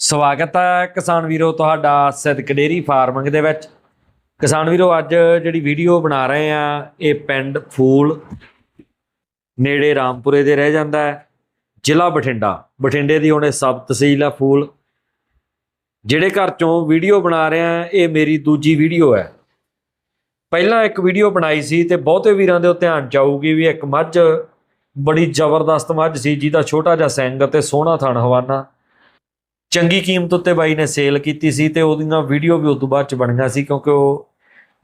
ਸਵਾਗਤ ਹੈ ਕਿਸਾਨ ਵੀਰੋ ਤੁਹਾਡਾ ਸਿੱਧਕ ਡੇਰੀ ਫਾਰਮਿੰਗ ਦੇ ਵਿੱਚ। ਕਿਸਾਨ ਵੀਰੋ, ਅੱਜ ਜਿਹੜੀ ਵੀਡੀਓ ਬਣਾ ਰਹੇ ਆ, ਇਹ ਪਿੰਡ ਫੂਲ ਨੇੜੇ ਰਾਮਪੁਰੇ ਦੇ ਰਹਿ ਜਾਂਦਾ ਹੈ, ਜ਼ਿਲ੍ਹਾ ਬਠਿੰਡਾ। ਬਠਿੰਡੇ ਦੀ ਹੁਣੇ ਸਬ ਤਹਿਸੀਲ ਆ ਫੂਲ। ਜਿਹੜੇ ਘਰ ਚੋਂ ਵੀਡੀਓ ਬਣਾ ਰਹੇ ਆ, ਇਹ ਮੇਰੀ ਦੂਜੀ ਵੀਡੀਓ ਹੈ। ਪਹਿਲਾਂ ਇੱਕ ਵੀਡੀਓ ਬਣਾਈ ਸੀ ਤੇ ਬਹੁਤੇ ਵੀਰਾਂ ਦੇ ਉਹ ਧਿਆਨ ਚ ਆਊਗੀ ਵੀ ਇੱਕ ਮੱਝ, ਬੜੀ ਜ਼ਬਰਦਸਤ ਮੱਝ ਸੀ, ਜਿਹਦਾ ਛੋਟਾ ਜਿਹਾ ਸਿੰਗ ਅਤੇ ਸੋਹਣਾ ਥਣ ਹਵਾਨਾ। ਚੰਗੀ ਕੀਮਤ ਉੱਤੇ ਬਾਈ ਨੇ ਸੇਲ ਕੀਤੀ ਸੀ ਤੇ ਉਹਦੀਆਂ ਵੀਡੀਓ ਵੀ ਉਸ ਤੋਂ ਬਾਅਦ ਚ ਬਣੀਆਂ ਸੀ ਕਿਉਂਕਿ ਉਹ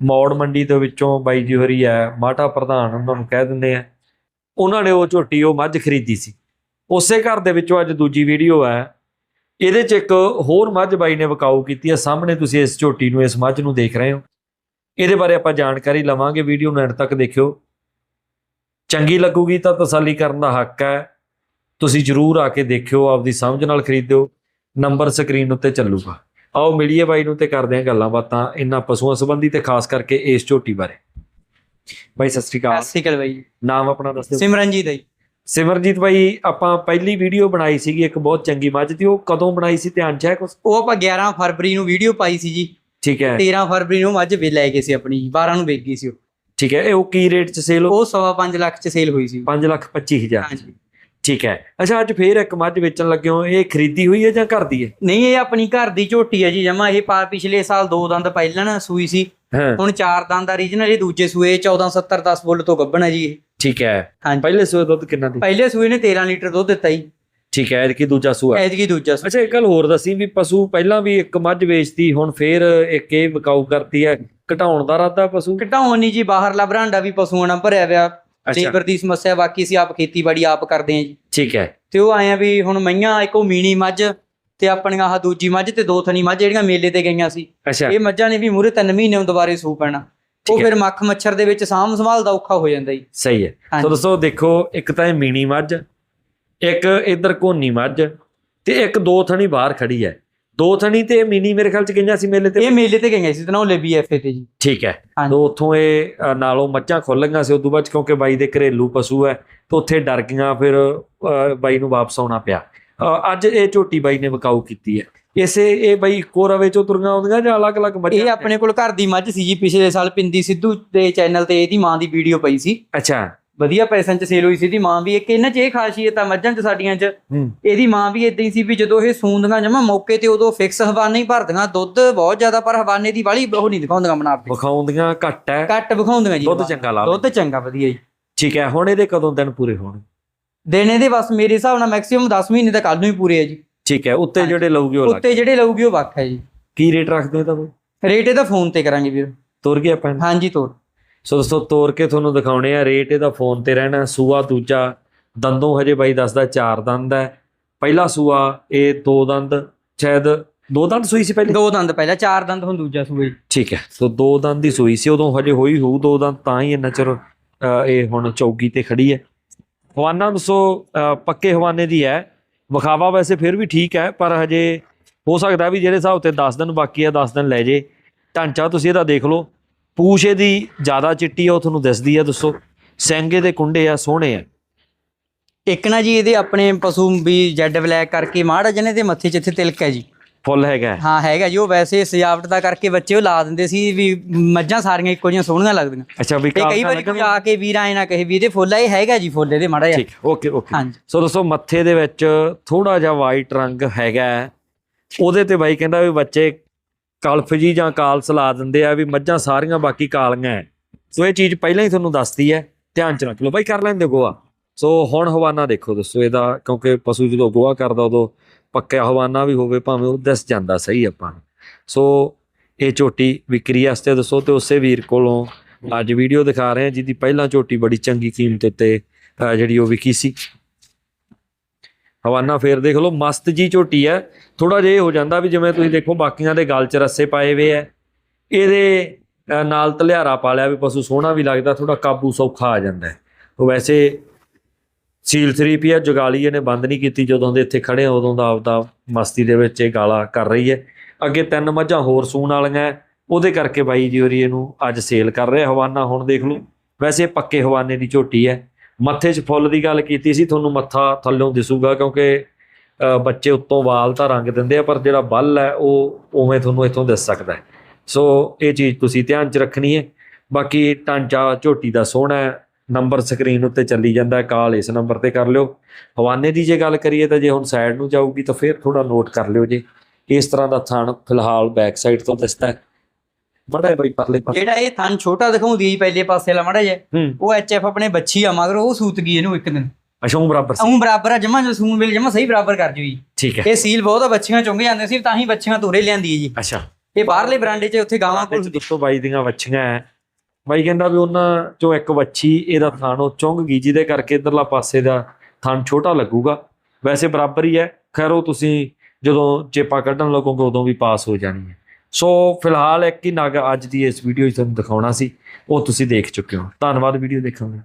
ਮੌੜ ਮੰਡੀ ਦੇ ਵਿੱਚੋਂ ਬਾਈ ਜੀ ਹੋਰੀ ਹੈ ਮਾਟਾ ਪ੍ਰਧਾਨ ਉਹਨਾਂ ਨੂੰ ਕਹਿ ਦਿੰਦੇ ਆ। ਉਹਨਾਂ ਨੇ ਉਹ ਝੋਟੀ ਉਹ ਮੱਝ ਖਰੀਦੀ ਸੀ। ਉਸੇ ਘਰ ਦੇ ਵਿੱਚੋਂ ਅੱਜ ਦੂਜੀ ਵੀਡੀਓ ਹੈ। ਇਹਦੇ ਚ ਇੱਕ ਹੋਰ ਮੱਝ ਬਾਈ ਨੇ ਵਿਕਾਊ ਕੀਤੀ ਹੈ। ਸਾਹਮਣੇ ਤੁਸੀਂ ਇਸ ਝੋਟੀ ਨੂੰ, ਇਸ ਮੱਝ ਨੂੰ ਦੇਖ ਰਹੇ ਹੋ। ਇਹਦੇ ਬਾਰੇ ਆਪਾਂ ਜਾਣਕਾਰੀ ਲਵਾਂਗੇ ਵੀਡੀਓ ਨੂੰ ਐਂਡ ਤੱਕ ਦੇਖਿਓ। ਚੰਗੀ ਲੱਗੂਗੀ ਤਾਂ ਤਸੱਲੀ ਕਰਨ ਦਾ ਹੱਕ ਹੈ। ਤੁਸੀਂ ਜਰੂਰ ਆ ਕੇ ਦੇਖਿਓ, ਆਪਦੀ ਸਮਝ ਨਾਲ ਖਰੀਦਿਓ। ਨੰਬਰ ਸਕਰੀਨ ਉੱਤੇ ਚੱਲੂਗਾ। ਆਓ ਮਿਲੀਏ ਬਾਈ ਨੂੰ ਤੇ ਕਰਦੇ ਹਾਂ ਗੱਲਾਂ ਬਾਤਾਂ ਇਹਨਾਂ ਪਸ਼ੂਆਂ ਸੰਬੰਧੀ ਤੇ ਖਾਸ ਕਰਕੇ ਇਸ ਝੋਟੀ ਬਾਰੇ। ਬਾਈ ਸਤਿ ਸ਼੍ਰੀ ਅਕਾਲ। ਸਤਿ ਸ਼੍ਰੀ ਅਕਾਲ ਬਾਈ ਨਾਮ ਆਪਣਾ ਦੱਸ ਦਿਓ। ਸਿਮਰਨਜੀਤ ਹੈ। ਸਿਮਰਜੀਤ ਬਾਈ ਆਪਾਂ ਪਹਿਲੀ ਵੀਡੀਓ ਬਣਾਈ ਸੀਗੀ ਇੱਕ ਬਹੁਤ ਚੰਗੀ ਮੱਝ ਦੀ ਉਹ ਕਦੋਂ ਬਣਾਈ ਸੀ? ਧਿਆਨ ਚ ਹੈ ਉਹ ਆਪਾਂ 11 ਫਰਵਰੀ ਨੂੰ ਵੀਡੀਓ ਪਾਈ ਸੀ ਜੀ। ਠੀਕ ਹੈ। 13 ਫਰਵਰੀ ਨੂੰ ਮੱਝ ਵੇ ਲੈ ਗਏ ਸੀ ਆਪਣੀ 12 ਨੂੰ ਵੇਚ ਗਈ ਸੀ ਉਹ। ਠੀਕ ਹੈ ਇਹ ਉਹ ਕੀ ਰੇਟ ਚ ਸੇਲ ਉਹ ਸਵਾ ਪੰਜ ਲੱਖ ਚ ਸੇਲ ਹੋਈ ਸੀ 5 ਲੱਖ 25 ਹਜ਼ਾਰ ਹਾਂਜੀ। ਠੀਕ ਹੈ। ਅੱਛਾ ਅੱਜ ਫੇਰ ਇੱਕ ਮੱਝ ਵੇਚਣ ਲੱਗੇ ਹੋ। ਇਹ ਖਰੀਦੀ ਹੋਈ ਹੈ ਜਾਂ ਘਰ ਦੀ ਹੈ? ਨਹੀਂ ਇਹ ਆਪਣੀ ਘਰ ਦੀ ਝੋਟੀ ਹੈ ਜੀ ਜਮਾ। ਇਹ ਪਾ ਪਿਛਲੇ ਸਾਲ ਦੋ ਦੰਦ ਪਹਿਲਾਂ ਨਾ ਸੂਈ ਸੀ। ਹੁਣ ਚਾਰ ਦੰਦ ਦਾ ਰੀਜਨਲ ਇਹ ਦੂਜੇ ਸੂਏ 1470 10 ਬੁੱਲ ਤੋਂ ਗੱਭਣ ਹੈ ਜੀ ਇਹ। ਠੀਕ ਹੈ। ਪਹਿਲੇ ਸੂਏ ਦੁੱਧ ਕਿੰਨਾ ਦੀ ਪਹਿਲੇ ਸੂਏ ਨੇ 13 ਲੀਟਰ ਦੁੱਧ ਦਿੱਤਾ ਜੀ। ਠੀਕ ਹੈ ਇਹ ਕੀ ਦੂਜਾ ਸੂਆ। ਐਤਕੀ ਦੂਜਾ ਸੂਆ। ਅੱਛਾ ਇੱਕ ਗੱਲ ਹੋਰ ਦੱਸੀ ਵੀ ਪਸ਼ੂ ਪਹਿਲਾਂ ਵੀ ਇੱਕ ਮੱਝ ਵੇਚਦੀ ਹੁਣ ਫੇਰ ਇੱਕ ਇਹ ਵਿਕਾਊ ਕਰਤੀ ਹੈ। ਘਟਾਉਣ ਦਾ ਇਰਾਦਾ ਪਸ਼ੂ? ਘਟਾਉਣ ਨਹੀਂ ਜੀ ਬਾਹਰਲਾ ਬਰਾਂਡਾ ਵੀ ਪਸ਼ੂਆਂ ਨਾਲ ਭਰਿਆ ਪਿਆ। ਲੇਬਰ ਦੀ ਸਮੱਸਿਆ ਬਾਕੀ ਅਸੀਂ ਆਪ ਖੇਤੀਬਾੜੀ ਆਪ ਕਰਦੇ ਹਾਂ ਜੀ। ਠੀਕ ਹੈ। ਤੇ ਉਹ ਆਏ ਆ ਵੀ ਹੁਣ ਮਈਆਂ ਇੱਕ ਉਹ ਮੀਣੀ ਮੱਝ ਤੇ ਆਪਣੀਆਂ ਆਹ ਦੂਜੀ ਮੱਝ ਤੇ ਦੋ ਥਣੀ ਮੱਝ ਜਿਹੜੀਆਂ ਮੇਲੇ ਤੇ ਗਈਆਂ ਸੀ। ਇਹ ਮੱਝਾਂ ਨੇ ਵੀ ਮੂਰੇ ਤਿੰਨ ਮਹੀਨੇ ਨੂੰ ਦੁਬਾਰੇ ਸੂ ਪੈਣਾ। ਉਹ। ਫਿਰ ਮੱਖ ਮੱਛਰ ਦੇ ਵਿੱਚ ਸਾਂਭ ਸੰਭਾਲ ਦਾ ਔਖਾ ਹੋ ਜਾਂਦਾ ਜੀ। ਸਹੀ ਹੈ। ਸੋ ਦੋਸਤੋ ਦੇਖੋ ਇੱਕ ਤਾਂ ਇਹ ਮੀਣੀ ਮੱਝ ਇੱਕ ਇਧਰ ਕੋਨੀ ਮੱਝ ਤੇ ਇੱਕ ਦੋ ਥਣੀ ਬਾਹਰ ਖੜੀ ਹੈ। ਦੋ ਥਣੀ ਤੇ ਮੀਣੀ ਮੇਰੇ ਖਿਆਲ ਚ ਗਈਆਂ ਸੀ ਮੇਲੇ ਤੇ? ਇਹ ਮੇਲੇ ਤੇ ਗਈਆਂ ਸੀ ਤਨੌਲੇ ਬੀਐਫਏ ਤੇ ਜੀ। ਠੀਕ ਹੈ। ਤੋ ਉੱਥੋਂ ਇਹ ਨਾਲੋਂ ਮੱਝਾਂ ਖੁੱਲ ਗਈਆਂ ਸੀ ਉਦੋਂ ਬਾਅਦ ਕਿਉਂਕਿ ਬਾਈ ਦੇ ਘਰੇਲੂ ਪਸ਼ੂ ਹੈ ਤੇ ਉੱਥੇ ਡਰ ਗਈਆਂ ਫਿਰ ਬਾਈ ਨੂੰ ਵਾਪਸ ਆਉਣਾ ਪਿਆ। ਅੱਜ ਇਹ ਝੋਟੀ ਬਾਈ ਨੇ ਵਿਕਾਊ ਕੀਤੀ ਹੈ। ਇਸੇ ਇਹ ਬਾਈ ਇੱਕੋ ਰਵੇ ਚੋਂ ਤੁਰੀਆਂ ਆਉਂਦੀਆਂ ਜਾਂ ਅਲੱਗ-ਅਲੱਗ ਮੱਝਾਂ ਇਹ ਆਪਣੇ ਕੋਲ ਘਰ ਦੀ ਮੱਝ ਸੀ ਜੀ ਪਿਛਲੇ ਸਾਲ ਪਿੰਦੀ ਸਿੱਧੂ ਦੇ ਚੈਨਲ ਤੇ ਇਹਦੀ ਮਾਂ ਦੀ ਵੀਡੀਓ ਪਈ ਸੀ। ਅੱਛਾ। ਵਧੀਆ ਪੈਸਿਆਂ 'ਚ ਸੇਲ ਹੋਈ ਸੀ ਇਹਦੀ ਮਾਂ ਵੀ ਇੱਕ ਇਹਨਾਂ 'ਚ ਇਹ ਖਾਸੀਅਤ ਆ ਮੱਝਾਂ 'ਚ ਸਾਡੀਆਂ 'ਚ। ਇਹਦੀ ਮਾਂ ਵੀ ਇਦਾਂ ਹੀ ਸੀ ਵੀ ਜਦੋਂ ਇਹ ਸੂੰਦੀਆਂ ਜਮਾ ਮੌਕੇ ਤੇ ਉਦੋਂ ਫਿਕਸ ਹਵਾਨੇ ਹੀ ਭਰਦੀਆਂ ਦੁੱਧ ਬਹੁਤ ਜ਼ਿਆਦਾ ਪਰ ਹਵਾਨੇ ਦੀ ਵਾਲੀ ਉਹ ਨਹੀਂ ਦਿਖਾਉਂਦੀਆਂ ਕੇ ਵਿਖਾਉਂਦੀਆਂ ਘੱਟ ਹੈ। ਘੱਟ ਵਿਖਾਉਂਦੀਆਂ ਜੀ ਦੁੱਧ। ਚੰਗਾ ਲਾ ਦੁੱਧ ਚੰਗਾ ਵਧੀਆ ਜੀ। ਠੀਕ ਹੈ ਹੁਣ ਇਹਦੇ ਕਦੋਂ ਦਿਨ ਪੂਰੇ ਹੋਣ? ਦਿਨ ਇਹਦੇ ਬਸ ਮੇਰੇ ਹਿਸਾਬ ਨਾਲ ਮੈਕਸਿਮਮ 10 ਮਹੀਨੇ ਤਾਂ ਕੱਲ ਨੂੰ ਹੀ ਪੂਰੇ ਹੈ ਜੀ। ਠੀਕ ਹੈ ਉੱਤੇ। ਜਿਹੜੇ ਲਊਗੇ ਉਹ ਉੱਤੇ ਜਿਹੜੇ ਲਊਗੀ ਉਹ ਵੱਖ ਹੈ ਜੀ। ਕੀ ਰੇਟ ਰੱਖਦੇ ਹੋ ਤਾਂ ਉਹ? ਰੇਟ ਇਹਦਾ ਫੋਨ ਤੇ ਕਰਾਂਗੇ ਵੀਰ। ਤੁਰ ਗਏ ਆਪਾਂ ਹਾਂਜੀ ਤੋਰ। ਸੋ ਦੋਸਤੋ ਤੋਰ ਕੇ ਤੁਹਾਨੂੰ ਦਿਖਾਉਣੇ ਆ ਰੇਟ ਇਹਦਾ ਫੋਨ ਤੇ ਰਹਿਣਾ ਸੂਆ ਦੂਜਾ ਦੰਦੋਂ ਹਜੇ ਬਾਈ ਦੱਸਦਾ ਚਾਰ ਦੰਦ ਹੈ। ਪਹਿਲਾ ਸੂਆ ਇਹ ਦੋ ਦੰਦ ਸ਼ਾਇਦ ਦੋ ਦੰਦ ਸੂਈ ਸੀ ਪਹਿਲੇ? ਦੋ ਦੰਦ ਪਹਿਲਾਂ ਚਾਰ ਦੰਦ ਹੁਣ ਦੂਜਾ ਸੂਏ ਠੀਕ ਹੈ ਸੋ ਦੋ ਦੰਦ ਦੀ ਸੂਈ ਸੀ ਉਦੋਂ ਹਜੇ ਹੋਈ ਹੋਊ ਦੋ ਦੰਦ ਤਾਂ ਹੀ ਇੰਨਾ ਚਿਰ ਇਹ ਹੁਣ ਚੌਗੀ ਤੇ ਖੜੀ ਹੈ। ਹਵਾਨਾ ਦੱਸੋ ਪੱਕੇ ਹਵਾਨੇ ਦੀ ਹੈ। ਵਿਖਾਵਾ ਵੈਸੇ ਫਿਰ ਵੀ ਠੀਕ ਹੈ ਪਰ ਹਜੇ ਹੋ ਸਕਦਾ ਵੀ ਜਿਹੜੇ ਹਿਸਾਬ ਤੇ 10 ਦਿਨ ਬਾਕੀ ਹੈ 10 ਦਿਨ ਲੈ ਜੇ। ਢਾਂਚਾ ਤੁਸੀਂ ਇਹਦਾ ਦੇਖ ਲਓ। ਪੂਛ ਇਹਦੀ ਜ਼ਿਆਦਾ ਚਿੱਟੀ ਆ ਉਹ ਤੁਹਾਨੂੰ ਦਿਸਦੀ ਹੈ ਦੱਸੋ। ਸਿੰਗੇ ਦੇ ਕੁੰਡੇ ਆ ਸੋਹਣੇ ਆ। ਇੱਕ ਨਾ ਜੀ ਇਹਦੇ ਆਪਣੇ ਪਸ਼ੂ ਵੀ ਜੈਡ ਬਲੈਕ ਕਰਕੇ ਮਾੜਾ ਜਿਹਨੇ ਦੇ ਮੱਥੇ 'ਚ ਇੱਥੇ ਤਿਲਕ ਹੈ ਜੀ। ਫੁੱਲ ਹੈਗਾ ਹੈ। ਹੈਗਾ ਜੀ ਉਹ ਵੈਸੇ ਸਜਾਵਟ ਦਾ ਕਰਕੇ ਬੱਚੇ ਉਹ ਲਾ ਦਿੰਦੇ ਸੀ ਵੀ ਮੱਝਾਂ ਸਾਰੀਆਂ ਇੱਕੋ ਜਿਹੀਆਂ ਸੋਹਣੀਆਂ ਲੱਗਦੀਆਂ। ਅੱਛਾ ਵੀ ਤੇ ਕਈ ਵਾਰੀ ਕੋਈ ਆ ਕੇ ਵੀਰ ਆਏ ਨਾ ਕਹੇ ਵੀ ਇਹਦੇ ਫੁੱਲ ਆ ਇਹ ਹੈਗਾ ਜੀ ਫੁੱਲ ਇਹਦੇ ਮਾੜਾ ਜਿਹਾ। ਠੀਕ ਓਕੇ ਓਕੇ। ਹਾਂਜੀ। ਸੋ ਦੋਸਤੋ ਮੱਥੇ ਦੇ ਵਿੱਚ ਥੋੜਾ ਜਿਹਾ ਵਾਈਟ ਰੰਗ ਹੈਗਾ। ਉਹਦੇ ਤੇ ਬਾਈ ਕਹਿੰਦਾ ਵੀ ਬੱਚੇ ਕਲਫ ਜੀ ਜਾਂ ਕਾਲਸ ਲਾ ਦਿੰਦੇ ਆ ਵੀ ਮੱਝਾਂ ਸਾਰੀਆਂ ਬਾਕੀ ਕਾਲੀਆਂ ਹੈ। ਸੋ ਇਹ ਚੀਜ਼ ਪਹਿਲਾਂ ਹੀ ਤੁਹਾਨੂੰ ਦੱਸਦੀ ਹੈ ਧਿਆਨ ਚ ਰੱਖ ਲਓ ਬਾਈ, ਕਰ ਲੈਂਦੇ ਗੋਆ। ਸੋ ਹੁਣ ਹਵਾਨਾ ਦੇਖੋ ਦੋਸਤੋ ਇਹਦਾ, ਕਿਉਂਕਿ ਪਸ਼ੂ ਜਦੋਂ ਗੋਆ ਕਰਦਾ ਉਦੋਂ ਪੱਕਿਆ ਹਵਾਨਾ ਵੀ ਹੋਵੇ, ਭਾਵੇਂ ਉਹ ਦਿਸ ਜਾਂਦਾ ਸਹੀ ਆਪਾਂ ਨੂੰ। ਸੋ ਇਹ ਝੋਟੀ ਵਿਕਰੀ ਵਾਸਤੇ ਦੱਸੋ ਤੇ ਉਸੇ ਵੀਰ ਕੋਲੋਂ ਅੱਜ ਵੀਡੀਓ ਦਿਖਾ ਰਹੇ ਹਾਂ ਜਿਹਦੀ ਪਹਿਲਾਂ ਝੋਟੀ ਬੜੀ ਚੰਗੀ ਕੀਮਤ ਉੱਤੇ ਜਿਹੜੀ ਉਹ ਵਿਕੀ ਸੀ। ਹਵਾਨਾ ਫੇਰ ਦੇਖ ਲਓ, ਮਸਤ ਜੀ ਝੋਟੀ ਹੈ। ਥੋੜਾ ਜਿਹਾ ਇਹ ਹੋ ਜਾਂਦਾ ਵੀ ਜਿਵੇਂ ਤੁਸੀਂ ਦੇਖੋ, ਬਾਕੀਆਂ ਦੇ ਗਲ 'ਚ ਰੱਸੇ ਪਾਏ ਵੇ ਐ ਇਹਦੇ ਨਾਲ ਤਲਿਆਰਾ ਪਾ ਲਿਆ ਵੀ ਪਸ਼ੂ ਸੋਹਣਾ ਵੀ ਲੱਗਦਾ ਥੋੜਾ ਕਾਬੂ ਸੌਖਾ ਆ ਜਾਂਦਾ ਹੈ। ਉਹ ਵੈਸੇ ਸੀਲ 3 ਆ ਜਗਾਲੀ ਇਹਨੇ ਬੰਦ ਨਹੀਂ ਕੀਤੀ, ਜਦੋਂ ਦੇ ਇੱਥੇ ਖੜੇ ਉਦੋਂ ਦਾ ਆਪਦਾ ਮਸਤੀ ਦੇ ਵਿੱਚ ਇਹ ਗਾਲਾ ਕਰ ਰਹੀ ਹੈ। ਅੱਗੇ ਤਿੰਨ ਮੱਝਾਂ ਹੋਰ ਸੂਣ ਵਾਲੀਆਂ ਉਹਦੇ ਕਰਕੇ ਬਾਈ ਜੀ ਹੋਰੀ ਇਹਨੂੰ ਅੱਜ ਸੇਲ ਕਰ ਰਿਹਾ ਹਵਾਨਾ। ਹੁਣ ਦੇਖ ਲਓ, ਵੈਸੇ ਪੱਕੇ ਹਵਾਨੇ ਦੀ ਝੋਟੀ ਹੈ। ਮੱਥੇ 'ਚ ਫੁੱਲ ਦੀ ਗੱਲ ਕੀਤੀ ਸੀ, ਤੁਹਾਨੂੰ ਮੱਥਾ ਥੱਲੋਂ ਦਿਸੂਗਾ ਕਿਉਂਕਿ ਬੱਚੇ ਉੱਤੋਂ ਵਾਲ ਤਾਂ ਰੰਗ ਦਿੰਦੇ ਆ, ਪਰ ਜਿਹੜਾ ਬੱਲ ਹੈ, ਉਹ ਉਵੇਂ ਤੁਹਾਨੂੰ ਇੱਥੋਂ ਦਿਸ ਸਕਦਾ ਸੋ, ਇਹ ਚੀਜ਼ ਤੁਸੀਂ ਧਿਆਨ 'ਚ ਰੱਖਣੀ ਹੈ। ਬਾਕੀ ਢਾਂਚਾ ਝੋਟੀ ਦਾ ਸੋਹਣਾ ਹੈ, ਨੰਬਰ ਸਕਰੀਨ ਉੱਤੇ ਚੱਲੀ ਜਾਂਦਾ ਹੈ, ਕਾਲ ਇਸ ਨੰਬਰ ਤੇ ਕਰ ਲਿਓ। ਹਵਾਨੇ ਦੀ ਜੇ ਗੱਲ ਕਰੀਏ ਤਾਂ ਜੇ ਹੁਣ ਸਾਈਡ ਨੂੰ ਜਾਊਗੀ ਤਾਂ ਫਿਰ ਥੋੜਾ ਨੋਟ ਕਰ ਲਿਓ ਜੀ। ਇਸ ਤਰ੍ਹਾਂ ਦਾ ਥਣ ਫਿਲਹਾਲ ਬੈਕ ਸਾਈਡ ਤੋਂ ਦਿਸਦਾ ਹੈ। ਬੜਾ ਬਈ ਪਰਲੇ ਪਾਸੇ। ਜਿਹੜਾ ਇਹ ਥਣ ਛੋਟਾ ਦਿਖਾਉਂਦੀ ਹੈ ਪਹਿਲੇ ਪਾਸੇ ਵਾਲਾ ਮਾੜਾ ਹੂੰ। ਉਹ ਐਚਐਫ ਆਪਣੇ ਬੱਚੀ ਆ ਮਗਰ ਉਹ ਸੂਤ ਗਈ ਇਹਨੂੰ ਇੱਕ ਦਿਨ। ਅਸ਼ੋਂ ਬਰਾਬਰ ਸੀ। ਅਉਂ ਬਰਾਬਰ ਆ ਜਮਾ ਜੋ ਸੂਨ ਵੇਲੇ ਜਮਾ ਸਹੀ ਬਰਾਬਰ ਕਰ ਜੂਈ ਠੀਕ ਹੈ। ਇਹ ਸੀਲ ਬਹੁਤ ਆ ਬੱਚੀਆਂ ਚੁੰਗ ਜਾਂਦੇ ਸੀ ਤਾਂ ਹੀ ਬੱਚੀਆਂ ਤੋਰੇ ਲਿਆਂਦੀ ਜੀ। ਅੱਛਾ। ਇਹ ਬਾਹਰਲੇ ਬਰਾਂਡੇ 'ਚ ਉੱਥੇ ਗਾਵਾਂ ਕੋਲ ਵਿੱਚ ਦੋਸਤੋ ਬਾਈ ਦੀਆਂ ਵੱਛੀਆਂ ਹੈ ਬਾਈ ਕਹਿੰਦਾ ਵੀ ਉਹਨਾਂ ਚੋਂ ਇੱਕ ਵੱਛੀ ਇਹਦਾ ਥਣ ਉਹ ਚੁੰਗ ਗਈ ਜਿਹਦੇ ਕਰਕੇ ਇਧਰਲਾ ਪਾਸੇ ਦਾ ਥਣ ਛੋਟਾ ਲੱਗੂਗਾ। ਵੈਸੇ ਬਰਾਬਰ ਹੀ ਹੈ ਖੈਰ ਉਹ ਤੁਸੀਂ ਜਦੋਂ ਚੇਪਾ ਕੱਢਣ ਲੱਗੋਗੇ ਉਦੋਂ ਵੀ ਪਾਸ ਹੋ ਜਾਣੀ ਹੈ ਸੋ ਫਿਲਹਾਲ ਇੱਕ ਹੀ ਨਗ ਅੱਜ ਦੀ ਇਸ ਵੀਡੀਓ 'ਚ ਤੁਹਾਨੂੰ ਦਿਖਾਉਣਾ ਸੀ। ਉਹ ਤੁਸੀਂ ਦੇਖ ਚੁੱਕੇ ਹੋ। ਧੰਨਵਾਦ ਵੀਡੀਓ ਦੇਖਣ ਲਈ।